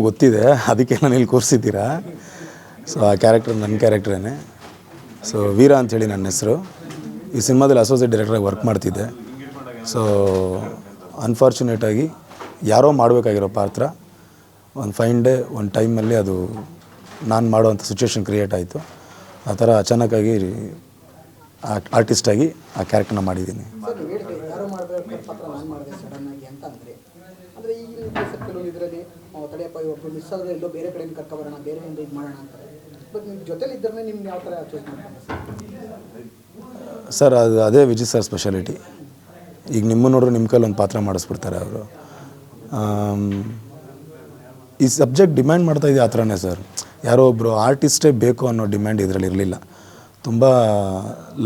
ಗೊತ್ತಿದೆ ಅದಕ್ಕೆ ನಾನು ಇಲ್ಲಿ ಕೂರಿಸಿದ್ದೀರಾ? ಸೊ ಆ ಕ್ಯಾರೆಕ್ಟರ್ ನನ್ನ ಕ್ಯಾರೆಕ್ಟ್ರೇ ಸೊ ವೀರ ಅಂಥೇಳಿ ನನ್ನ ಹೆಸರು. ಈ ಸಿನಿಮಾದಲ್ಲಿ ಅಸೋಸಿಯೇಟ್ ಡೈರೆಕ್ಟ್ರಾಗಿ ವರ್ಕ್ ಮಾಡ್ತಿದ್ದೆ. ಸೊ ಅನ್ಫಾರ್ಚುನೇಟಾಗಿ ಯಾರೋ ಮಾಡಬೇಕಾಗಿರೋ ಪಾತ್ರ. ಒಂದು ಫೈನ್ ಡೇ ಒಂದು ಟೈಮಲ್ಲಿ ಅದು ನಾನು ಮಾಡುವಂಥ ಸಿಚುವೇಶನ್ ಕ್ರಿಯೇಟ್ ಆಯಿತು. ಆ ಥರ ಅಚಾನಕ್ಕಾಗಿ ಆರ್ಟಿಸ್ಟಾಗಿ ಆ ಕ್ಯಾರೆಕ್ಟರ್ನ ಮಾಡಿದ್ದೀನಿ. ಅಂದ್ರೆ ಈಗಿನ ಕೇಸಲ್ಲಿ ಕೆಲವು ಇದರಲ್ಲಿ ತಡೆಯಪ್ಪ ಒಬ್ಬರು ಮಿಸ್ ಆದರೆ ಎಲ್ಲೋ ಬೇರೆ ಕಡೆಯಿಂದ ಕರ್ಕೊಬರೋಣ ಬೇರೆ ಇದು ಮಾಡೋಣ ಅಂತಾರೆ ಬಟ್ ನಿಮ್ಮ ಜೊತೆಲಿ ಇದ್ದರೆ ನಿಮ್ಗೆ ಯಾವ ಥರ ಚೂಸ್ ಮಾಡ್ತಾರೆ? ಸರ್ ಅದು ಅದೇ ವಿಜಿ ಸರ್ ಸ್ಪೆಷಾಲಿಟಿ ಈಗ ನಿಮ್ಮ ನೋಡ್ರೆ ನಿಮ್ಮ ಕೈಲಿ ಒಂದು ಪಾತ್ರ ಮಾಡಿಸ್ಬಿಡ್ತಾರೆ ಅವರು. ಈ ಸಬ್ಜೆಕ್ಟ್ ಡಿಮ್ಯಾಂಡ್ ಮಾಡ್ತಾ ಇದೆ ಆ ಥರನೇ ಸರ್ ಯಾರೋ ಒಬ್ಬರು ಆರ್ಟಿಸ್ಟೇ ಬೇಕು ಅನ್ನೋ ಡಿಮ್ಯಾಂಡ್ ಇದರಲ್ಲಿ ಇರಲಿಲ್ಲ. ತುಂಬ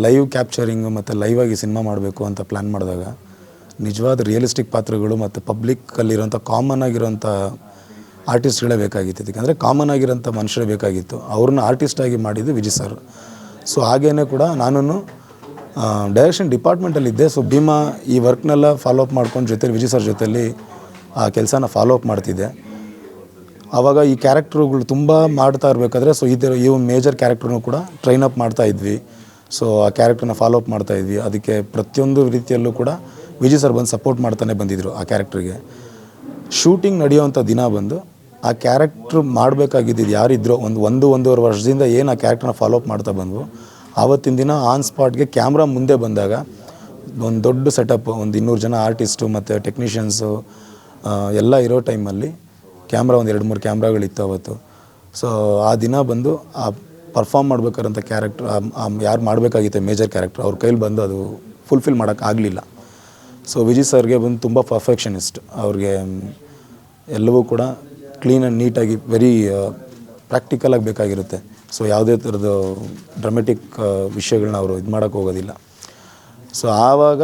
ಲೈವ್ ಕ್ಯಾಪ್ಚರಿಂಗು ಮತ್ತು ಆಗಿ ಸಿನಿಮಾ ಮಾಡಬೇಕು ಅಂತ ಪ್ಲ್ಯಾನ್ ಮಾಡಿದಾಗ ನಿಜವಾದ ರಿಯಲಿಸ್ಟಿಕ್ ಪಾತ್ರಗಳು ಮತ್ತು ಪಬ್ಲಿಕ್ಕಲ್ಲಿರೋಂಥ ಕಾಮನ್ ಆಗಿರೋಂಥ ಆರ್ಟಿಸ್ಟ್ಗಳೇ ಬೇಕಾಗಿತ್ತು ಇದಕ್ಕೆ. ಅಂದರೆ ಕಾಮನ್ ಆಗಿರೋಂಥ ಮನುಷ್ಯರೇ ಬೇಕಾಗಿತ್ತು. ಅವ್ರನ್ನ ಆರ್ಟಿಸ್ಟಾಗಿ ಮಾಡಿದ್ದು ವಿಜಯ್ ಸರ್ ಸೊ ಹಾಗೇ ಕೂಡ ನಾನು ಡೈರೆಕ್ಷನ್ ಡಿಪಾರ್ಟ್ಮೆಂಟಲ್ಲಿದ್ದೆ ಸೊ ಭೀಮಾ ಈ ವರ್ಕ್ನೆಲ್ಲ ಫಾಲೋ ಅಪ್ ಮಾಡ್ಕೊಂಡು ಜೊತೆಲಿ ವಿಜಯ್ ಸರ್ ಜೊತೆಲಿ ಆ ಕೆಲಸನ ಫಾಲೋ ಅಪ್ ಮಾಡ್ತಿದ್ದೆ. ಆವಾಗ ಈ ಕ್ಯಾರೆಕ್ಟ್ರುಗಳು ತುಂಬ ಮಾಡ್ತಾ ಇರಬೇಕಾದ್ರೆ ಸೊ ಈ ಥರ ಒಂದು ಮೇಜರ್ ಕ್ಯಾರೆಕ್ಟ್ರನ್ನು ಕೂಡ ಟ್ರೈನ್ ಅಪ್ ಮಾಡ್ತಾ ಇದ್ವಿ. ಸೊ ಆ ಕ್ಯಾರೆಕ್ಟ್ರನ್ನ ಫಾಲೋ ಅಪ್ ಮಾಡ್ತಾ ಇದ್ವಿ. ಅದಕ್ಕೆ ಪ್ರತಿಯೊಂದು ರೀತಿಯಲ್ಲೂ ಕೂಡ ವಿಜಯ್ ಸರ್ ಬಂದು ಸಪೋರ್ಟ್ ಮಾಡ್ತಾನೆ ಬಂದಿದ್ದರು ಆ ಕ್ಯಾರೆಕ್ಟ್ರಿಗೆ ಶೂಟಿಂಗ್ ನಡೆಯುವಂಥ ದಿನ ಬಂದು ಆ ಕ್ಯಾರೆಕ್ಟ್ರ್ ಮಾಡಬೇಕಾಗಿದ್ದು ಯಾರಿದ್ರೋ ಒಂದು ಒಂದು, ಒಂದೂವರೆ ವರ್ಷದಿಂದ ಏನು ಆ ಕ್ಯಾರೆಕ್ಟ್ರನ್ನ ಫಾಲೋ ಅಪ್ ಮಾಡ್ತಾ ಬಂದ್ವು. ಆವತ್ತಿನ ದಿನ ಆನ್ ಸ್ಪಾಟ್ಗೆ ಕ್ಯಾಮ್ರಾ ಮುಂದೆ ಬಂದಾಗ ಒಂದು ದೊಡ್ಡ ಸೆಟಪ್ ಒಂದು ಇನ್ನೂರು ಜನ ಆರ್ಟಿಸ್ಟು ಮತ್ತು ಟೆಕ್ನಿಷಿಯನ್ಸು ಎಲ್ಲ ಇರೋ ಟೈಮಲ್ಲಿ ಕ್ಯಾಮ್ರಾ ಒಂದು ಎರಡು ಮೂರು ಕ್ಯಾಮ್ರಾಗಳಿತ್ತು ಅವತ್ತು. ಸೊ ಆ ದಿನ ಬಂದು ಆ ಪರ್ಫಾಮ್ ಮಾಡ್ಬೇಕಾದಂಥ ಕ್ಯಾರೆಕ್ಟ್ರ್ ಯಾರು ಮಾಡಬೇಕಾಗಿತ್ತು ಮೇಜರ್ ಕ್ಯಾರೆಕ್ಟ್ರ್ ಅವ್ರ ಕೈಲಿ ಬಂದು ಅದು ಫುಲ್ಫಿಲ್ ಮಾಡೋಕ್ಕಾಗಲಿಲ್ಲ ಸೊ ವಿಜಿ ಸರ್ಗೆ ಬಂದು ತುಂಬ ಪರ್ಫೆಕ್ಷನಿಸ್ಟ್ ಅವ್ರಿಗೆ ಎಲ್ಲವೂ ಕೂಡ ಕ್ಲೀನ್ ಆ್ಯಂಡ್ ನೀಟಾಗಿ ವೆರಿ ಪ್ರಾಕ್ಟಿಕಲಾಗಿ ಬೇಕಾಗಿರುತ್ತೆ. ಸೊ ಯಾವುದೇ ಥರದ್ದು ಡ್ರಮೆಟಿಕ್ ವಿಷಯಗಳನ್ನ ಅವರು ಇದು ಮಾಡೋಕ್ಕೆ ಹೋಗೋದಿಲ್ಲ. ಸೊ ಆವಾಗ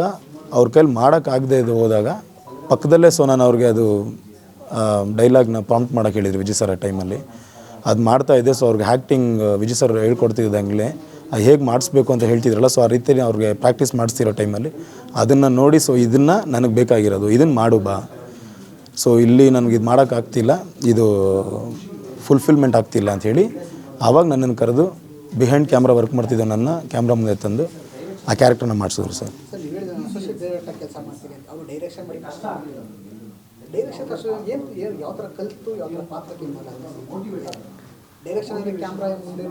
ಅವ್ರ ಕೈಲಿ ಮಾಡೋಕ್ಕಾಗದೇ ಇದು ಹೋದಾಗ ಪಕ್ಕದಲ್ಲೇ ಸೊ ನಾನು ಅವ್ರಿಗೆ ಅದು ಡೈಲಾಗ್ನ ಪ್ರಾಂಪ್ಟ್ ಮಾಡೋಕ್ಕೆ ಹೇಳಿದ್ರು ವಿಜಿ ಸರ್ ಆ ಟೈಮಲ್ಲಿ ಅದು ಮಾಡ್ತಾ ಇದ್ದೆ. ಸೊ ಅವ್ರಿಗೆ ಆ್ಯಕ್ಟಿಂಗ್ ವಿಜಿ ಸರ್ ಹೇಳ್ಕೊಡ್ತಿದ್ದಂಗೆ ಹೇಗೆ ಮಾಡಿಸ್ಬೇಕು ಅಂತ ಹೇಳ್ತಿದ್ರಲ್ಲ ಸೊ ಆ ರೀತಿ ಅವ್ರಿಗೆ ಪ್ರಾಕ್ಟೀಸ್ ಮಾಡಿಸ್ತಿರೋ ಟೈಮಲ್ಲಿ ಅದನ್ನು ನೋಡಿ ಸೊ ಇದನ್ನು ನನಗೆ ಬೇಕಾಗಿರೋದು ಇದನ್ನು ಮಾಡು ಬಾ. ಸೊ ಇಲ್ಲಿ ನನಗೆ ಇದು ಮಾಡೋಕ್ಕಾಗ್ತಿಲ್ಲ ಇದು ಫುಲ್ಫಿಲ್ಮೆಂಟ್ ಆಗ್ತಿಲ್ಲ ಅಂಥೇಳಿ ಆವಾಗ ನನ್ನನ್ನು ಕರೆದು ಬಿಹೈಂಡ್ ಕ್ಯಾಮ್ರಾ ವರ್ಕ್ ಮಾಡ್ತಿದ್ದೆ ನನ್ನ ಕ್ಯಾಮ್ರಾ ಮುಂದೆ ತಂದು ಆ ಕ್ಯಾರೆಕ್ಟರ್ನ ಮಾಡಿಸಿದ್ರು ಸರ್. ಡೈರೆಕ್ಷನ್ ಅಂದರೆ ಕ್ಯಾಮ್ರಾ ಮುಂದೆ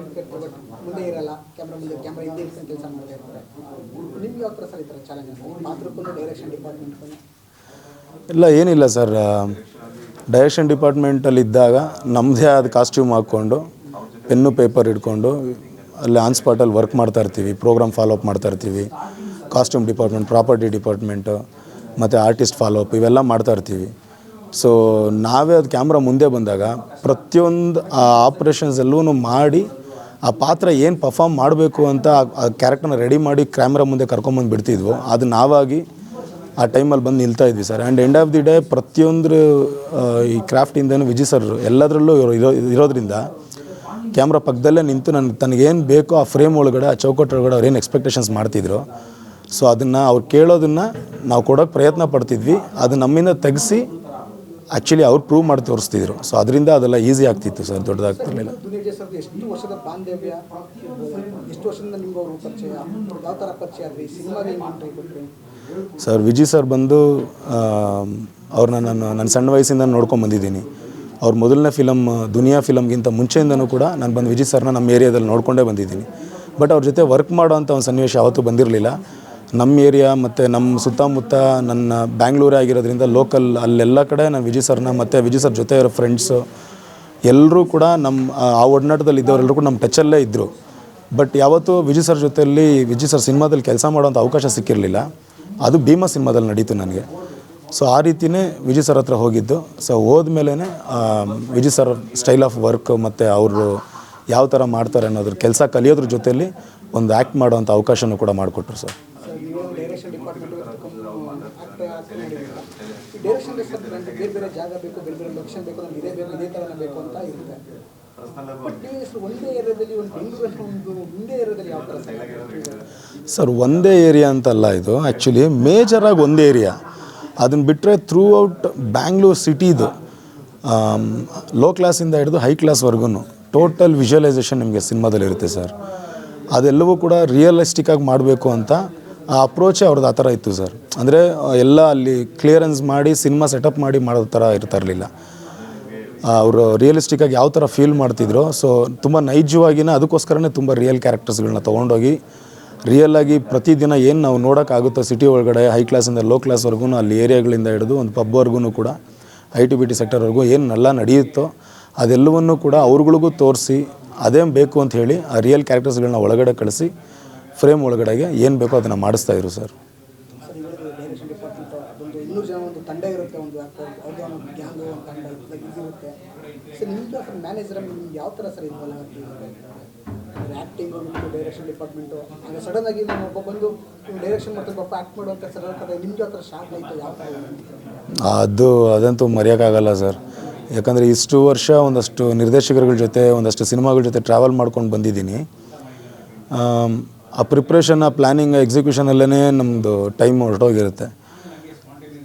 ಬಟ್ ಮುಂದೆ ಇರಲ್ಲ. ಕ್ಯಾಮ್ರಾ ಮುಂದೆ ಕ್ಯಾಮ್ರಾ ಹಿಂದೆ ಇಟ್ಕೊಂಡು ಕೆಲಸ ಮಾಡ್ತಾ ಇರ್ತಾರೆ. ನಿಮ್ಗೆ ಯಾವ ಥರ ಸರ್ ಈ ಥರ ಚಾಲೆಂಜಸ್ ಪಾತ್ರಕ್ಕೂ ಡೈರೆಕ್ಷನ್ ಡಿಪಾರ್ಟ್ಮೆಂಟ್ಗೂ ಇಲ್ಲ, ಏನಿಲ್ಲ ಸರ್. ಡೈರೆಕ್ಷನ್ ಡಿಪಾರ್ಟ್ಮೆಂಟಲ್ಲಿ ಇದ್ದಾಗ ನಮ್ಮದೇ ಆದ ಕಾಸ್ಟ್ಯೂಮ್ ಹಾಕ್ಕೊಂಡು ಪೆನ್ನು ಪೇಪರ್ ಇಟ್ಕೊಂಡು, ಅಲ್ಲಿ ಆನ್ ಸ್ಪಾಟಲ್ಲಿ ವರ್ಕ್ ಮಾಡ್ತಾ ಇರ್ತೀವಿ. ಪ್ರೋಗ್ರಾಮ್ ಫಾಲೋ ಅಪ್ ಮಾಡ್ತಾ ಇರ್ತೀವಿ. ಕಾಸ್ಟ್ಯೂಮ್ ಡಿಪಾರ್ಟ್ಮೆಂಟ್ ಪ್ರಾಪರ್ಟಿ ಡಿಪಾರ್ಟ್ಮೆಂಟು ಮತ್ತು ಆರ್ಟಿಸ್ಟ್ ಫಾಲೋ ಅಪ್ ಇವೆಲ್ಲ ಮಾಡ್ತಾ ಇರ್ತೀವಿ. ಸೊ ನಾವೇ ಅದು ಕ್ಯಾಮ್ರಾ ಮುಂದೆ ಬಂದಾಗ ಪ್ರತಿಯೊಂದು, ಆ ಆಪ್ರೇಷನ್ಸ್ ಎಲ್ಲವೂ ಮಾಡಿ ಆ ಪಾತ್ರ ಏನು ಪರ್ಫಾರ್ಮ್ ಮಾಡಬೇಕು ಅಂತ ಆ- ಕ್ಯಾರೆಕ್ಟರ್ನ ರೆಡಿ ಮಾಡಿ ಕ್ಯಾಮ್ರಾ ಮುಂದೆ ಕರ್ಕೊಂಬಂದು ಬಿಡ್ತಿದ್ವು. ಅದು ನಾವಾಗಿ ಆ ಟೈಮಲ್ಲಿ ಬಂದು ನಿಲ್ತಾ ಇದ್ವಿ sir. And end of the day ಪ್ರತಿಯೊಂದು ಈ ಕ್ರಾಫ್ಟಿಂದನೂ ವಿಜಯ್ ಸರ್ ಎಲ್ಲದರಲ್ಲೂ ಇರೋ ಇರೋ, ಇರೋದ್ರಿಂದ ಕ್ಯಾಮ್ರಾ ಪಕ್ಕದಲ್ಲೇ ನಿಂತು ನನಗೆ ತನಗೇನು ಬೇಕೋ ಆ ಫ್ರೇಮ್ ಒಳಗಡೆ, ಆ ಚೌಕಟ್ಟು ಒಳಗಡೆ ಅವ್ರು ಏನು ಎಕ್ಸ್ಪೆಕ್ಟೇಷನ್ಸ್ ಮಾಡ್ತಿದ್ರು. ಸೊ ಅದನ್ನು ಅವ್ರು ಕೇಳೋದನ್ನು ನಾವು ಕೊಡೋಕ್ಕೆ ಪ್ರಯತ್ನ ಪಡ್ತಿದ್ವಿ. ಅದು ನಮ್ಮಿಂದ ತೆಗೆಸಿ ಆ್ಯಕ್ಚುಲಿ ಅವ್ರು ಪ್ರೂವ್ ಮಾಡಿ ತೋರಿಸ್ತಿದ್ರು. ಸೊ ಅದರಿಂದ ಅದೆಲ್ಲ ಈಸಿ ಆಗ್ತಿತ್ತು ಸರ್ ದೊಡ್ಡದಾಗ್ತಿರ್ಲಿಲ್ಲ. ಸರ್ ವಿಜಿ ಸರ್ ಬಂದು ಅವ್ರನ್ನ ನಾನು ನನ್ನ ಸಣ್ಣ ವಯಸ್ಸಿಂದ ನೋಡ್ಕೊಂಡು ಬಂದಿದ್ದೀನಿ. ಅವ್ರ ಮೊದಲನೇ ಫಿಲಮ್ ದುನಿಯಾ ಫಿಲಮ್ಗಿಂತ ಮುಂಚೆಯಿಂದನೂ ಕೂಡ ನಾನು ಬಂದು ವಿಜಿ ಸರ್ನ ನಮ್ಮ ಏರಿಯಾದಲ್ಲಿ ನೋಡ್ಕೊಂಡೇ ಬಂದಿದ್ದೀನಿ. ಬಟ್ ಅವ್ರ ಜೊತೆ ವರ್ಕ್ ಮಾಡೋ ಅಂಥ ಒಂದು ಸನ್ನಿವೇಶ ಯಾವತ್ತೂ ಬಂದಿರಲಿಲ್ಲ. ನಮ್ಮ ಏರಿಯಾ ಮತ್ತು ನಮ್ಮ ಸುತ್ತಮುತ್ತ ನನ್ನ ಬ್ಯಾಂಗ್ಳೂರೇ ಆಗಿರೋದ್ರಿಂದ ಲೋಕಲ್ ಅಲ್ಲೆಲ್ಲ ಕಡೆ ನಾನು ವಿಜಿ ಸರ್ನ ಮತ್ತು ವಿಜಿ ಸರ್ ಜೊತೆ ಇರೋ ಫ್ರೆಂಡ್ಸು ಎಲ್ಲರೂ ಕೂಡ ನಮ್ಮ ಆ- ಒಡನಾಟದಲ್ಲಿ ಇದ್ದವರೆಲ್ಲರೂ ಕೂಡ ನಮ್ಮ ಟಚಲ್ಲೇ ಇದ್ದರು ಬಟ್ ಯಾವತ್ತೂ ವಿಜಿ ಸರ್ ಜೊತೆಯಲ್ಲಿ ವಿಜಿ ಸರ್ ಸಿನಿಮಾದಲ್ಲಿ ಕೆಲಸ ಮಾಡೋಂಥ ಅವಕಾಶ ಸಿಕ್ಕಿರಲಿಲ್ಲ. ಅದು ಭೀಮಾ ಸಿನಿಮಾದಲ್ಲಿ ನಡೀತು ನನಗೆ. ಸೊ ಆ ರೀತಿಯೇ ವಿಜಯ್ ಸರ್ ಹತ್ರ ಹೋಗಿದ್ದು. ಸೊ ಹೋದ್ಮೇಲೆ Viji sir style of work ಮತ್ತು ಅವರು ಯಾವ ಥರ ಮಾಡ್ತಾರೆ ಅನ್ನೋದ್ರ ಕೆಲಸ ಕಲಿಯೋದ್ರ ಜೊತೆಯಲ್ಲಿ ಒಂದು ಆ್ಯಕ್ಟ್ ಮಾಡೋವಂಥ ಅವಕಾಶನೂ ಕೂಡ ಮಾಡಿಕೊಟ್ರು ಸರ್ ಸರ್ ನೀವು ಡೈರೆಕ್ಷನ್ ಡಿಪಾರ್ಟ್ಮೆಂಟ್ ಆಕ್ಟರ್ ಆಕ್ಟ್ ಮಾಡಿದ್ದೀರಾ ಈ ಡೈರೆಕ್ಷನ್ ನನಗೆ ಬೇರೆ ಬೇರೆ ಜಾಗ ಬೇಕು ಬೇರೆ ಬೇರೆ ಲೊಕೇಶನ್ ಬೇಕು ನಮ್ಗೆ ಇದೇ ಬೇಕು ಇದೇ ಥರನೇ ಬೇಕು ಅಂತ ಇರುತ್ತೆ. ಬಟ್ ಒಂದೇ ಏರಿಯಾದಲ್ಲಿ ಒಂದು ಬೆಂಗಳೂರಲ್ಲಿ ಏರಿಯಾದಲ್ಲಿ ಯಾವ ಥರ ಸರ್ ಸರ್ ಒಂದೇ ಏರಿಯಾ ಅಂತಲ್ಲ ಇದು ಆ್ಯಕ್ಚುಲಿ ಮೇಜರಾಗಿ ಒಂದೇ ಏರಿಯಾ ಅದನ್ನು ಬಿಟ್ಟರೆ ಥ್ರೂ ಔಟ್ ಬ್ಯಾಂಗ್ಳೂರ್ ಸಿಟಿದು ಲೋ ಕ್ಲಾಸಿಂದ ಹಿಡಿದು ಹೈ ಕ್ಲಾಸ್ವರೆಗೂ ಟೋಟಲ್ ವಿಜುವಲೈಸೇಷನ್ ನಿಮಗೆ ಸಿನಿಮಾದಲ್ಲಿ ಇರುತ್ತೆ ಸರ್. ಅದೆಲ್ಲವೂ ಕೂಡ ರಿಯಲಿಸ್ಟಿಕ್ಕಾಗಿ ಮಾಡಬೇಕು ಅಂತ ಆ ಅಪ್ರೋಚೇ ಅವ್ರದ್ದು ಆ ಥರ ಇತ್ತು ಸರ್. ಅಂದರೆ ಎಲ್ಲ ಅಲ್ಲಿ ಕ್ಲಿಯರೆನ್ಸ್ ಮಾಡಿ ಸಿನಿಮಾ ಸೆಟಪ್ ಮಾಡಿ ಮಾಡೋ ಥರ ಇರ್ತಾ ಇರಲಿಲ್ಲ. ಅವರು ರಿಯಲಿಸ್ಟಿಕ್ಕಾಗಿ ಯಾವ ಥರ ಫೀಲ್ ಮಾಡ್ತಿದ್ರು ಸೊ ತುಂಬ ನೈಜವಾಗಿನ ಅದಕ್ಕೋಸ್ಕರನೇ ತುಂಬ ರಿಯಲ್ ಕ್ಯಾರೆಕ್ಟರ್ಸ್ಗಳನ್ನ ತೊಗೊಂಡೋಗಿ ರಿಯಲ್ಲಾಗಿ ಪ್ರತಿದಿನ ಏನು ನಾವು ನೋಡೋಕ್ಕಾಗುತ್ತೋ ಸಿಟಿ ಒಳಗಡೆ ಹೈ ಕ್ಲಾಸಿಂದ ಲೋ ಕ್ಲಾಸ್ವರೆಗೂ ಅಲ್ಲಿ ಏರಿಯಾಗಳಿಂದ ಹಿಡಿದು ಒಂದು ಪಬ್ವರೆಗೂ ಕೂಡ ಐ ಟಿ ಬಿ ಟಿ ಸೆಕ್ಟರ್ವರೆಗೂ ಏನೆಲ್ಲ ನಡೆಯುತ್ತೋ ಅದೆಲ್ಲವನ್ನೂ ಕೂಡ ಅವ್ರುಗಳಿಗೂ ತೋರಿಸಿ ಅದೇ ಬೇಕು ಅಂತ ಹೇಳಿ ಆ ರಿಯಲ್ ಕ್ಯಾರೆಕ್ಟರ್ಸ್ಗಳನ್ನ ಒಳಗಡೆ ಕಳಿಸಿ ಫ್ರೇಮ್ ಒಳಗಡೆಗೆ ಏನು ಬೇಕೋ ಅದನ್ನು ಮಾಡಿಸ್ತಾ ಇದ್ರು ಸರ್. ಅದು ಅದಂತೂ ಮರೆಯೋಕ್ಕಾಗಲ್ಲ ಸರ್. ಯಾಕಂದರೆ ಇಷ್ಟು ವರ್ಷ ಒಂದಷ್ಟು ನಿರ್ದೇಶಕರುಗಳ ಜೊತೆ, ಒಂದಷ್ಟು ಸಿನಿಮಾಗಳ ಜೊತೆ ಟ್ರಾವೆಲ್ ಮಾಡ್ಕೊಂಡು ಬಂದಿದ್ದೀನಿ. ಆ ಪ್ರಿಪ್ರೇಷನ್ ಆ ಪ್ಲ್ಯಾನಿಂಗ್ ಎಕ್ಸಿಕ್ಯೂಷನಲ್ಲೇ ನಮ್ಮದು ಟೈಮ್ ಹೊರಟೋಗಿರುತ್ತೆ.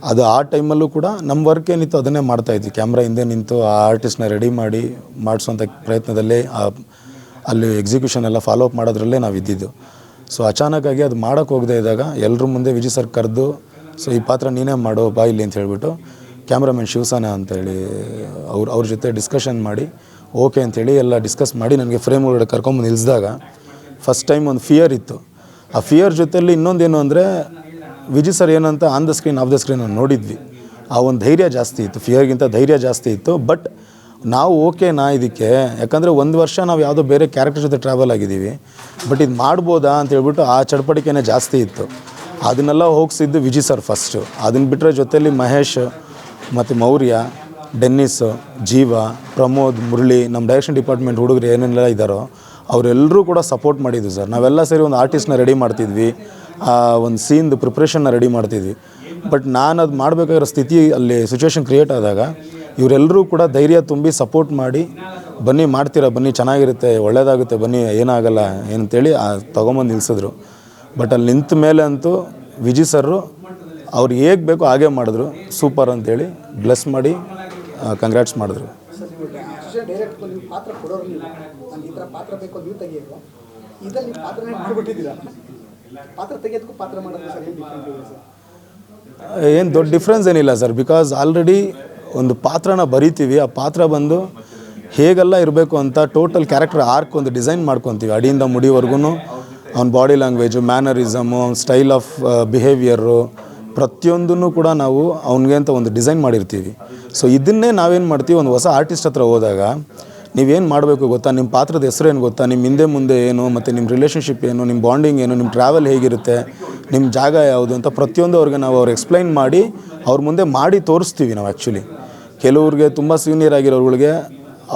ಅದು ಆ ಟೈಮಲ್ಲೂ ಕೂಡ ನಮ್ಮ ವರ್ಕ್ ಏನಿತ್ತು ಅದನ್ನೇ ಮಾಡ್ತಾಯಿದ್ವಿ ಕ್ಯಾಮ್ರಾ ಹಿಂದೆ ನಿಂತು ಆ ಆರ್ಟಿಸ್ಟ್ನ ರೆಡಿ ಮಾಡಿ ಮಾಡಿಸೋಂಥ ಪ್ರಯತ್ನದಲ್ಲೇ ಆ, ಅಲ್ಲಿ ಎಕ್ಸಿಕ್ಯೂಷನ್ ಎಲ್ಲ ಫಾಲೋ ಅಪ್ ಮಾಡೋದ್ರಲ್ಲೇ ನಾವು ಇದ್ದಿದ್ದು. ಸೊ ಅಚಾನಕ್ಕಾಗಿ ಅದು ಮಾಡೋಕ್ಕೆ ಹೋಗದೆ ಇದ್ದಾಗ ಎಲ್ಲರ ಮುಂದೆ ವಿಜಯ್ ಸರ್ ಕರೆದು ಸೊ ಈ ಪಾತ್ರ ನೀನೇ ಮಾಡು, ಬಾ ಇಲ್ಲಿ ಅಂತ ಹೇಳ್ಬಿಟ್ಟು ಕ್ಯಾಮ್ರಾಮನ್ ಶಿವಸಾನ ಅಂತೇಳಿ ಅವ್ರು, ಅವ್ರ ಜೊತೆ ಡಿಸ್ಕಷನ್ ಮಾಡಿ ಓಕೆ ಅಂಥೇಳಿ ಎಲ್ಲ ಡಿಸ್ಕಸ್ ಮಾಡಿ, ನನಗೆ ಫ್ರೇಮ್ ಒಳಗಡೆ ಕರ್ಕೊಂಬಂದು ನಿಲ್ಲಿಸಿದಾಗ ಫಸ್ಟ್ ಟೈಮ್ ಒಂದು ಫಿಯರ್ ಇತ್ತು. ಆ ಫಿಯರ್ ಜೊತೆಯಲ್ಲಿ ಇನ್ನೊಂದೇನು ಅಂದರೆ, ವಿಜಿ ಸರ್ ಏನಂತ on the screen off the screen ನೋಡಿದ್ವಿ. ಆ ಒಂದು ಧೈರ್ಯ ಜಾಸ್ತಿ ಇತ್ತು ಫಿಯರ್ಗಿಂತ ಧೈರ್ಯ ಜಾಸ್ತಿ ಇತ್ತು. ಬಟ್ ನಾವು ಓಕೆನಾ ಇದಕ್ಕೆ, ಯಾಕಂದರೆ ಒಂದು ವರ್ಷ ನಾವು ಯಾವುದೋ ಬೇರೆ ಕ್ಯಾರೆಕ್ಟರ್ ಜೊತೆ ಟ್ರಾವೆಲ್ ಆಗಿದ್ದೀವಿ. ಬಟ್ ಇದು ಮಾಡ್ಬೋದಾ ಅಂತ ಹೇಳ್ಬಿಟ್ಟು ಆ ಚಡಪಡಿಕೆನೇ ಜಾಸ್ತಿ ಇತ್ತು. ಅದನ್ನೆಲ್ಲ ಹೋಗಿಸಿದ್ದು ವಿಜಿ ಸರ್ ಫಸ್ಟು ಅದನ್ನ ಬಿಟ್ಟರೆ ಜೊತೆಯಲ್ಲಿ ಮಹೇಶ್, ಮತ್ತು ಮೌರ್ಯ, ಡೆನ್ನಿಸ್, ಜೀವ, ಪ್ರಮೋದ್, ಮುರಳಿ ನಮ್ಮ ಡೈರೆಕ್ಷನ್ ಡಿಪಾರ್ಟ್ಮೆಂಟ್ ಹುಡುಗರು ಏನೇನೆಲ್ಲ ಇದ್ದಾರೋ ಅವರೆಲ್ಲರೂ ಕೂಡ ಸಪೋರ್ಟ್ ಮಾಡಿದ್ವಿ ಸರ್. ನಾವೆಲ್ಲ ಸೇರಿ ಒಂದು ಆರ್ಟಿಸ್ಟ್ನ ರೆಡಿ ಮಾಡ್ತಿದ್ವಿ. ಒಂದು ಸೀನ್ದು ಪ್ರಿಪ್ರೇಷನ್ನ ರೆಡಿ ಮಾಡ್ತಿದ್ವಿ. ಬಟ್ ನಾನು ಅದು ಮಾಡಬೇಕಾಗಿರೋ ಸ್ಥಿತಿ ಅಲ್ಲಿ ಸಿಚುವೇಶನ್ ಕ್ರಿಯೇಟ್ ಆದಾಗ ಇವರೆಲ್ಲರೂ ಕೂಡ ಧೈರ್ಯ ತುಂಬಿ ಸಪೋರ್ಟ್ ಮಾಡಿ, ಬನ್ನಿ ಮಾಡ್ತೀರಾ, ಬನ್ನಿ ಚೆನ್ನಾಗಿರುತ್ತೆ, ಒಳ್ಳೇದಾಗುತ್ತೆ, ಬನ್ನಿ, ಏನಾಗಲ್ಲ ಏನಂತೇಳಿ ಆ ತೊಗೊಂಬಂದು ನಿಲ್ಲಿಸಿದ್ರು ಬಟ್ ಅಲ್ಲಿ ನಿಂತ ಮೇಲೆ ಅಂತೂ ವಿಜಿ ಸರ್ರು ಅವ್ರು ಹೇಗೆ ಬೇಕೋ ಹಾಗೆ ಮಾಡಿದ್ರು. ಸೂಪರ್ ಅಂತೇಳಿ ಬ್ಲೆಸ್ ಮಾಡಿ ಕಂಗ್ರ್ಯಾಟ್ಸ್ ಮಾಡಿದ್ರು. ಸರ್ ಡೈರೆಕ್ಟ್ ನೀವು ಪಾತ್ರ ಕೊಡೋರಲಿಲ್ಲ ನಾನು ಈ ಥರ ಪಾತ್ರ ಬೇಕು ನೀವು ತೆಗಿಯೋದು ಇದರಲ್ಲಿ ನೀವು ಪಾತ್ರನೇ ಪಾತ್ರ ತೆಗೆಯೋದಕ್ಕೂ ಪಾತ್ರ ಮಾಡೋದು ಸರ್ ಏನು ಡಿಫ್ರೆಂಟ್ ಇದೆ ಸರ್? ಏನು ದೊಡ್ಡ ಡಿಫ್ರೆನ್ಸ್ ಏನಿಲ್ಲ ಸರ್. ಬಿಕಾಸ್ ಆಲ್ರೆಡಿ ಒಂದು ಪಾತ್ರನ ಬರಿತೀವಿ, ಆ ಪಾತ್ರ ಬಂದು ಹೇಗೆಲ್ಲ ಇರಬೇಕು ಅಂತ ಟೋಟಲ್ ಕ್ಯಾರೆಕ್ಟರ್ ಆರ್ಕ್ ಒಂದು ಡಿಸೈನ್ ಮಾಡ್ಕೊತೀವಿ. ಅಡಿಯಿಂದ ಮುಡಿವರೆಗೂ ಅವ್ನ ಬಾಡಿ ಲ್ಯಾಂಗ್ವೇಜು ಮ್ಯಾನರಿಸಮು ಅವ್ನ ಸ್ಟೈಲ್ ಆಫ್ ಬಿಹೇವಿಯರು ಪ್ರತಿಯೊಂದನ್ನು ಕೂಡ ನಾವು ಅವನಿಗೆ ಅಂತ ಒಂದು ಡಿಸೈನ್ ಮಾಡಿರ್ತೀವಿ. ಸೊ ಇದನ್ನೇ ನಾವೇನು ಮಾಡ್ತೀವಿ? ಒಂದು ಹೊಸ ಆರ್ಟಿಸ್ಟ್ ಹತ್ರ ಹೋದಾಗ ನೀವೇನು ಮಾಡಬೇಕು ಗೊತ್ತಾ? ನಿಮ್ಮ ಪಾತ್ರದ ಹೆಸರು ಏನು ಗೊತ್ತಾ? ನಿಮ್ಮ ಹಿಂದೆ ಮುಂದೆ ಏನು? ಮತ್ತು ನಿಮ್ಮ ರಿಲೇಷನ್ಶಿಪ್ ಏನು? ನಿಮ್ಮ ಬಾಂಡಿಂಗ್ ಏನು? ನಿಮ್ಮ ಟ್ರಾವೆಲ್ ಹೇಗಿರುತ್ತೆ? ನಿಮ್ಮ ಜಾಗ ಯಾವುದು? ಅಂತ ಪ್ರತಿಯೊಂದು ಅವ್ರಿಗೆ ನಾವು ಅವ್ರು ಎಕ್ಸ್ಪ್ಲೈನ್ ಮಾಡಿ ಅವ್ರ ಮುಂದೆ ಮಾಡಿ ತೋರಿಸ್ತೀವಿ ನಾವು ಆ್ಯಕ್ಚುಲಿ ಕೆಲವ್ರಿಗೆ ತುಂಬ ಸೀನಿಯರ್ ಆಗಿರೋರುಗಳಿಗೆ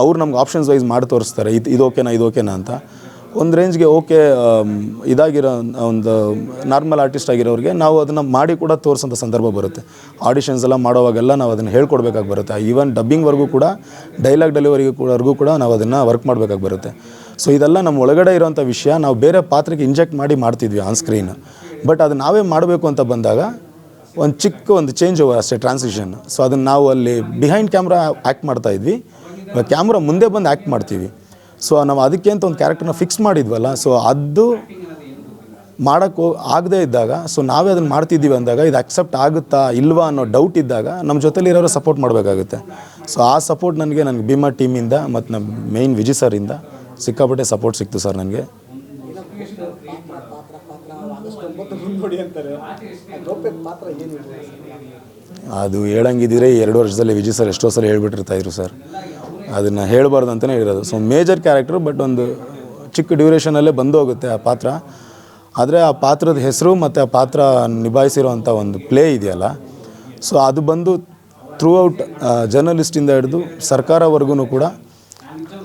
ಅವ್ರು ನಮ್ಗೆ ಆಪ್ಷನ್ಸ್ ವೈಸ್ ಮಾಡಿ ತೋರಿಸ್ತಾರೆ. ಇದು ಇದು ಓಕೆನಾ ಇದು ಓಕೆನಾ ಅಂತ. ಒಂದು ರೇಂಜ್ಗೆ ಓಕೆ ಇದಾಗಿರೋ ಒಂದು ನಾರ್ಮಲ್ ಆರ್ಟಿಸ್ಟ್ ಆಗಿರೋರಿಗೆ ನಾವು ಅದನ್ನು ಮಾಡಿ ಕೂಡ ತೋರಿಸೋಂಥ ಸಂದರ್ಭ ಬರುತ್ತೆ. ಆಡಿಷನ್ಸ್ ಎಲ್ಲ ಮಾಡೋವಾಗೆಲ್ಲ ನಾವು ಅದನ್ನು ಹೇಳ್ಕೊಡ್ಬೇಕಾಗಿ ಬರುತ್ತೆ. ಈವನ್ ಡಬ್ಬಿಂಗ್ವರೆಗೂ ಕೂಡ ಡೈಲಾಗ್ ಡೆಲಿವರಿಗೂ ಕೂಡವರೆಗೂ ಕೂಡ ನಾವು ಅದನ್ನು ವರ್ಕ್ ಮಾಡಬೇಕಾಗಿ ಬರುತ್ತೆ. ಸೊ ಇದೆಲ್ಲ ನಮ್ಮ ಒಳಗಡೆ ಇರೋಂಥ ವಿಷಯ. ನಾವು ಬೇರೆ ಪಾತ್ರಕ್ಕೆ ಇಂಜೆಕ್ಟ್ ಮಾಡಿ ಮಾಡ್ತಿದ್ವಿ ಆನ್ ಸ್ಕ್ರೀನ್ ಬಟ್ ಅದು ನಾವೇ ಮಾಡಬೇಕು ಅಂತ ಬಂದಾಗ ಒಂದು ಚಿಕ್ಕ ಒಂದು ಚೇಂಜ್ ಓವರ್ ಅಷ್ಟೇ ಟ್ರಾನ್ಸಿಷನ್ ಸೊ ಅದನ್ನು ನಾವು ಅಲ್ಲಿ ಬಿಹೈಂಡ್ ಕ್ಯಾಮ್ರಾ ಆ್ಯಕ್ಟ್ ಮಾಡ್ತಾಯಿದ್ವಿ ಕ್ಯಾಮ್ರಾ ಮುಂದೆ ಬಂದು ಆ್ಯಕ್ಟ್ ಮಾಡ್ತೀವಿ. ಸೊ ನಾವು ಅದಕ್ಕೆ ಅಂತ ಒಂದು ಕ್ಯಾರೆಕ್ಟರ್ನ ಫಿಕ್ಸ್ ಮಾಡಿದ್ವಲ್ಲ ಸೊ ಅದು ಮಾಡೋಕ್ಕೆ ಆಗದೇ ಇದ್ದಾಗ ಸೊ ನಾವೇ ಅದನ್ನು ಮಾಡ್ತಿದ್ದೀವಿ ಅಂದಾಗ ಇದು ಅಕ್ಸೆಪ್ಟ್ ಆಗುತ್ತಾ ಇಲ್ವಾ ಅನ್ನೋ ಡೌಟ್ ಇದ್ದಾಗ ನಮ್ಮ ಜೊತೆಲಿರೋರು ಸಪೋರ್ಟ್ ಮಾಡಬೇಕಾಗುತ್ತೆ. ಸೊ ಆ ಸಪೋರ್ಟ್ ನನಗೆ ನನಗೆ ಭೀಮಾ ಟೀಮಿಂದ ಮತ್ತು ನಮ್ಮ ಮೇಯ್ನ್ ವಿಜಯ್ ಸರಿಂದ ಸಿಕ್ಕಾಪಟ್ಟೆ ಸಪೋರ್ಟ್ ಸಿಕ್ತು ಸರ್ ನನಗೆ. ಸರ್ ಅದು ಹೇಳಂಗಿದ್ರೆ ಎರಡು ವರ್ಷದಲ್ಲಿ ವಿಜಿ ಸರ್ ಎಷ್ಟೋ ಸಲ ಹೇಳ್ಬಿಟ್ಟಿರ್ತಾಯಿದ್ರು ಸರ್ ಅದನ್ನು ಹೇಳಬಾರ್ದು ಅಂತಲೇ ಹೇಳಿರೋದು. ಸೊ ಮೇಜರ್ ಕ್ಯಾರೆಕ್ಟ್ರು ಬಟ್ ಒಂದು ಚಿಕ್ಕ ಡ್ಯೂರೇಷನಲ್ಲೇ ಬಂದು ಹೋಗುತ್ತೆ ಆ ಪಾತ್ರ. ಆದರೆ ಆ ಪಾತ್ರದ ಹೆಸರು ಮತ್ತು ಆ ಪಾತ್ರ ನಿಭಾಯಿಸಿರೋವಂಥ ಒಂದು ಪ್ಲೇ ಇದೆಯಲ್ಲ. ಸೊ ಅದು ಬಂದು ಥ್ರೂ ಔಟ್ ಜರ್ನಲಿಸ್ಟಿಂದ ಹಿಡಿದು ಸರ್ಕಾರವರೆಗೂ ಕೂಡ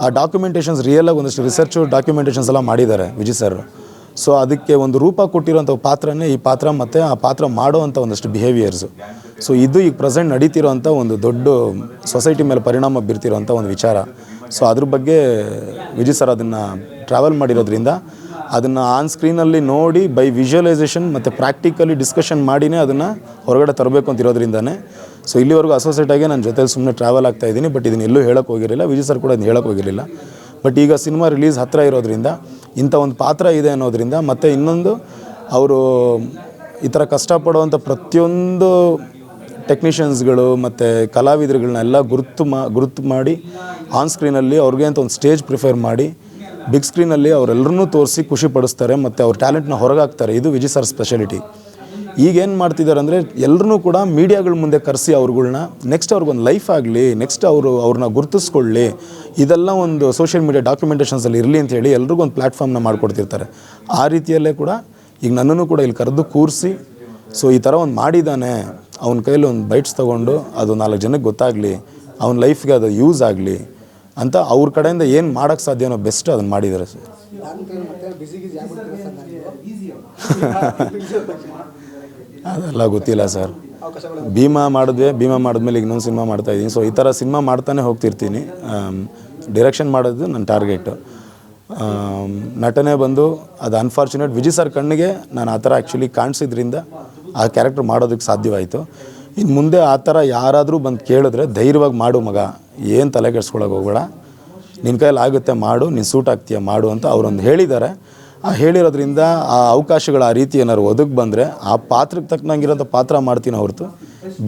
ಆ ಡಾಕ್ಯುಮೆಂಟೇಷನ್ಸ್ ರಿಯಲಾಗಿ ಒಂದಷ್ಟು ರಿಸರ್ಚು ಡಾಕ್ಯುಮೆಂಟೇಷನ್ಸ್ ಎಲ್ಲ ಮಾಡಿದ್ದಾರೆ ವಿಜಯ್ ಸರ್ ಸೊ ಅದಕ್ಕೆ ಒಂದು ರೂಪ ಕೊಟ್ಟಿರೋಂಥ ಪಾತ್ರನೇ ಈ ಪಾತ್ರ ಮತ್ತು ಆ ಪಾತ್ರ ಮಾಡೋವಂಥ ಒಂದಷ್ಟು ಬಿಹೇವಿಯರ್ಸು ಸೊ ಇದು ಈಗ ಪ್ರೆಸೆಂಟ್ ನಡೀತಿರೋಂಥ ಒಂದು ದೊಡ್ಡ ಸೊಸೈಟಿ ಮೇಲೆ ಪರಿಣಾಮ ಬೀರ್ತಿರೋಂಥ ಒಂದು ವಿಚಾರ. ಸೊ ಅದ್ರ ಬಗ್ಗೆ ವಿಜಯ್ ಸರ್ ಅದನ್ನು ಟ್ರಾವೆಲ್ ಮಾಡಿರೋದ್ರಿಂದ ಅದನ್ನು ಆನ್ ಸ್ಕ್ರೀನಲ್ಲಿ ನೋಡಿ ಬೈ ವಿಜುವಲೈಸೇಷನ್ ಮತ್ತು ಪ್ರಾಕ್ಟಿಕಲಿ ಡಿಸ್ಕಷನ್ ಮಾಡಿನೇ ಅದನ್ನು ಹೊರಗಡೆ ತರಬೇಕು ಅಂತ ಇರೋದ್ರಿಂದನೇ. ಸೊ ಇಲ್ಲಿವರೆಗೂ ಅಸೋಸಿಯೇಟ್ ಆಗಿ ನನ್ನ ಜೊತೆಲಿ ಸುಮ್ಮನೆ ಟ್ರಾವೆಲ್ ಆಗ್ತಾ ಇದ್ದೀನಿ ಬಟ್ ಇದನ್ನ ಎಲ್ಲೂ ಹೇಳೋಕೆ ಹೋಗಿರಲಿಲ್ಲ. ವಿಜಯ್ ಸರ್ ಕೂಡ ಇದನ್ನ ಹೇಳೋಕೆ ಹೋಗಿರಲಿಲ್ಲ. ಬಟ್ ಈಗ ಸಿನಿಮಾ ರಿಲೀಸ್ ಹತ್ತಿರ ಇರೋದ್ರಿಂದ ಇಂಥ ಒಂದು ಪಾತ್ರ ಇದೆ ಅನ್ನೋದ್ರಿಂದ ಮತ್ತು ಇನ್ನೊಂದು ಅವರು ಈ ಥರ ಕಷ್ಟಪಡುವಂಥ ಪ್ರತಿಯೊಂದು ಟೆಕ್ನಿಷಿಯನ್ಸ್ಗಳು ಮತ್ತು ಕಲಾವಿದರುಗಳನ್ನೆಲ್ಲ ಗುರುತು ಮಾ, ಗುರುತು ಮಾಡಿ ಆನ್ ಸ್ಕ್ರೀನಲ್ಲಿ ಅವ್ರಿಗೆ ಅಂತ ಒಂದು ಸ್ಟೇಜ್ ಪ್ರಿಫೇರ್ ಮಾಡಿ ಬಿಗ್ ಸ್ಕ್ರೀನಲ್ಲಿ ಅವರೆಲ್ಲರನ್ನೂ ತೋರಿಸಿ ಖುಷಿ ಪಡಿಸ್ತಾರೆ ಮತ್ತು ಅವ್ರ ಟ್ಯಾಲೆಂಟ್ನ ಹೊರಗಾಕ್ತಾರೆ. ಇದು ವಿಜಿ ಸರ್ ಸ್ಪೆಷಾಲಿಟಿ ಈಗೇನು ಮಾಡ್ತಿದ್ದಾರೆ ಅಂದರೆ ಎಲ್ಲರೂ ಕೂಡ ಮೀಡಿಯಾಗಳ ಮುಂದೆ ಕರೆಸಿ ಅವ್ರುಗಳ್ನ ನೆಕ್ಸ್ಟ್ ಅವ್ರಿಗೊಂದು ಲೈಫ್ ಆಗಲಿ ನೆಕ್ಸ್ಟ್ ಅವರು ಅವ್ರನ್ನ ಗುರುತಿಸ್ಕೊಳ್ಳಿ, ಇದೆಲ್ಲ ಒಂದು ಸೋಷಿಯಲ್ ಮೀಡಿಯಾ ಡಾಕ್ಯುಮೆಂಟೇಷನ್ಸಲ್ಲಿ ಇರಲಿ ಅಂತ ಹೇಳಿ ಎಲ್ರಿಗೂ ಒಂದು ಪ್ಲ್ಯಾಟ್ಫಾರ್ಮ್ನ ಮಾಡಿಕೊಡ್ತಿರ್ತಾರೆ. ಆ ರೀತಿಯಲ್ಲೇ ಕೂಡ ಈಗ ನನ್ನನ್ನು ಕೂಡ ಇಲ್ಲಿ ಕರೆದು ಕೂರಿಸಿ ಸೊ ಈ ಥರ ಒಂದು ಮಾಡಿದ್ದಾನೆ ಅವನ ಕೈಯಲ್ಲಿ ಒಂದು ಬೈಟ್ಸ್ ತೊಗೊಂಡು ಅದು ನಾಲ್ಕು ಜನಕ್ಕೆ ಗೊತ್ತಾಗಲಿ, ಅವನ ಲೈಫ್ಗೆ ಅದು ಯೂಸ್ ಆಗಲಿ ಅಂತ ಅವ್ರ ಕಡೆಯಿಂದ ಏನು ಮಾಡೋಕ್ಕೆ ಸಾಧ್ಯನೋ ಬೆಸ್ಟ್ ಅದನ್ನು ಮಾಡಿದ್ದಾರೆ ಸರ್. ಅದೆಲ್ಲ ಗೊತ್ತಿಲ್ಲ ಸರ್. ಭೀಮಾ ಮಾಡಿದ್ವಿ, ಭೀಮಾ ಮಾಡಿದ್ಮೇಲೆ ಇನ್ನೊಂದು ಸಿನಿಮಾ ಮಾಡ್ತಾ ಇದ್ದೀನಿ. ಸೊ ಈ ಥರ ಸಿನಿಮಾ ಮಾಡ್ತಾನೆ ಹೋಗ್ತಿರ್ತೀನಿ. ಡೈರೆಕ್ಷನ್ ಮಾಡೋದು ನನ್ನ ಟಾರ್ಗೆಟ್ ನಟನೆ ಬಂದು ಅದು ಅನ್ಫಾರ್ಚುನೇಟ್ ವಿಜಯ್ ಸರ್ ಕಣ್ಣಿಗೆ ನಾನು ಆ ಥರ ಆ್ಯಕ್ಚುಲಿ ಕಾಣಿಸಿದ್ರಿಂದ ಆ ಕ್ಯಾರೆಕ್ಟರ್ ಮಾಡೋದಕ್ಕೆ ಸಾಧ್ಯವಾಯಿತು. ಇನ್ನು ಮುಂದೆ ಆ ಥರ ಯಾರಾದರೂ ಬಂದು ಕೇಳಿದ್ರೆ ಧೈರ್ಯವಾಗಿ ಮಾಡು ಮಗ, ಏನು ತಲೆ ಕೆಡ್ಸ್ಕೊಳಕ್ಕೆ ಹೋಗಬೇಡ. ನಿನ್ನ ಕೈಯಲ್ಲಿ ಆಗುತ್ತೆ ಮಾಡು, ನೀನು ಸೂಟ್ ಆಗ್ತೀಯ ಮಾಡು ಅಂತ ಅವರೊಂದು ಹೇಳಿದ್ದಾರೆ. ಆ ಹೇಳಿರೋದ್ರಿಂದ ಆ ಅವಕಾಶಗಳು ಆ ರೀತಿ ಏನಾದ್ರು ಒದಗಿ ಬಂದರೆ ಆ ಪಾತ್ರಕ್ಕೆ ತಕ್ಕನಂಗಿರೋಂಥ ಪಾತ್ರ ಮಾಡ್ತೀನಿ ಹೊರತು.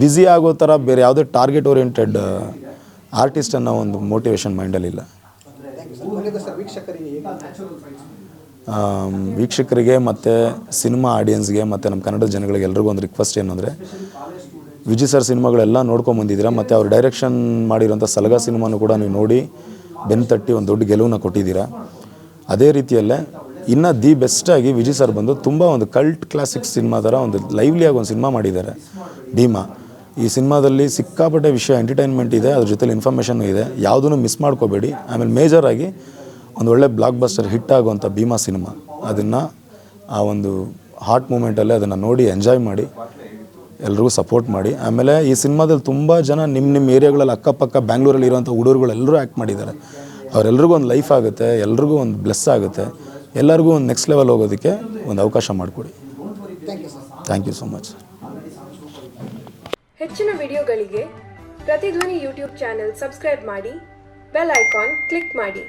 ಬ್ಯುಸಿ ಆಗೋ ಥರ ಬೇರೆ ಯಾವುದೇ ಟಾರ್ಗೆಟ್ ಓರಿಯೆಂಟೆಡ್ ಆರ್ಟಿಸ್ಟ್ ಅನ್ನೋ ಒಂದು ಮೋಟಿವೇಶನ್ ಮೈಂಡಲ್ಲಿಲ್ಲ ವೀಕ್ಷಕರಿಗೆ ಮತ್ತು ಸಿನಿಮಾ ಆಡಿಯನ್ಸ್ಗೆ ಮತ್ತು ನಮ್ಮ ಕನ್ನಡದ ಜನಗಳಿಗೆ ಎಲ್ರಿಗೂ ಒಂದು ರಿಕ್ವೆಸ್ಟ್ ಏನಂದರೆ ವಿಜಿ ಸರ್ ಸಿನಿಮಾಗಳೆಲ್ಲ ನೋಡ್ಕೊಂಬಂದಿದ್ದೀರಾ ಮತ್ತು ಅವ್ರು ಡೈರೆಕ್ಷನ್ ಮಾಡಿರೋಂಥ ಸಲಗ ಸಿನಿಮಾನು ಕೂಡ ನೀವು ನೋಡಿ ಬೆನ್ನು ತಟ್ಟಿ ಒಂದು ದೊಡ್ಡ ಗೆಲುವನ್ನ ಕೊಟ್ಟಿದ್ದೀರಾ? ಅದೇ ರೀತಿಯಲ್ಲೇ ಇನ್ನು ದಿ ಬೆಸ್ಟಾಗಿ ವಿಜಯ್ ಸರ್ ಬಂದು ತುಂಬ ಒಂದು ಕಲ್ಟ್ ಕ್ಲಾಸಿಕ್ ಸಿನಿಮಾ ಥರ ಒಂದು ಲೈವ್ಲಿಯಾಗಿ ಒಂದು ಸಿನಿಮಾ ಮಾಡಿದ್ದಾರೆ. ಭೀಮಾ, ಈ ಸಿನಿಮಾದಲ್ಲಿ ಸಿಕ್ಕಾಪಟ್ಟೆ ವಿಷಯ ಎಂಟರ್ಟೈನ್ಮೆಂಟ್ ಇದೆ, ಅದ್ರ ಜೊತೆಲಿ ಇನ್ಫಾರ್ಮೇಷನ್ ಇದೆ, ಯಾವುದನ್ನು ಮಿಸ್ ಮಾಡ್ಕೋಬೇಡಿ. ಆಮೇಲೆ ಮೇಜರಾಗಿ ಒಂದು ಒಳ್ಳೆ ಬ್ಲಾಕ್ ಬಸ್ಟರ್ ಹಿಟ್ ಆಗುವಂಥ ಭೀಮಾ ಸಿನಿಮಾ. ಅದನ್ನು ಆ ಒಂದು ಹಾಟ್ ಮೂಮೆಂಟಲ್ಲೇ ಅದನ್ನು ನೋಡಿ ಎಂಜಾಯ್ ಮಾಡಿ ಎಲ್ರಿಗೂ ಸಪೋರ್ಟ್ ಮಾಡಿ. ಆಮೇಲೆ ಈ ಸಿನಿಮಾದಲ್ಲಿ ತುಂಬ ಜನ ನಿಮ್ಮ ನಿಮ್ಮ ಏರಿಯಾಗಳಲ್ಲಿ ಅಕ್ಕಪಕ್ಕ ಬ್ಯಾಂಗ್ಳೂರಲ್ಲಿ ಇರುವಂಥ ಹುಡುಗರುಗಳು ಎಲ್ಲರೂ ಆ್ಯಕ್ಟ್ ಮಾಡಿದ್ದಾರೆ. ಅವರೆಲ್ರಿಗೂ ಒಂದು ಲೈಫ್ ಆಗುತ್ತೆ ಎಲ್ರಿಗೂ ಒಂದು ಬ್ಲೆಸ್ ಆಗುತ್ತೆ. ಎಲ್ಲರಿಗೂ ಒಂದು ನೆಕ್ಸ್ಟ್ ಲೆವೆಲ್ ಹೋಗೋದಕ್ಕೆ ಒಂದು ಅವಕಾಶ ಮಾಡಿಕೊಡಿ. Thank you sir thank you so much ಹೆಚ್ಚಿನ ವಿಡಿಯೋಗಳಿಗೆ ಪ್ರತಿಧ್ವನಿ ಯೂಟ್ಯೂಬ್ ಚಾನೆಲ್ ಸಬ್ಸ್ಕ್ರೈಬ್ ಮಾಡಿ ಬೆಲ್ ಐಕಾನ್ ಕ್ಲಿಕ್ ಮಾಡಿ.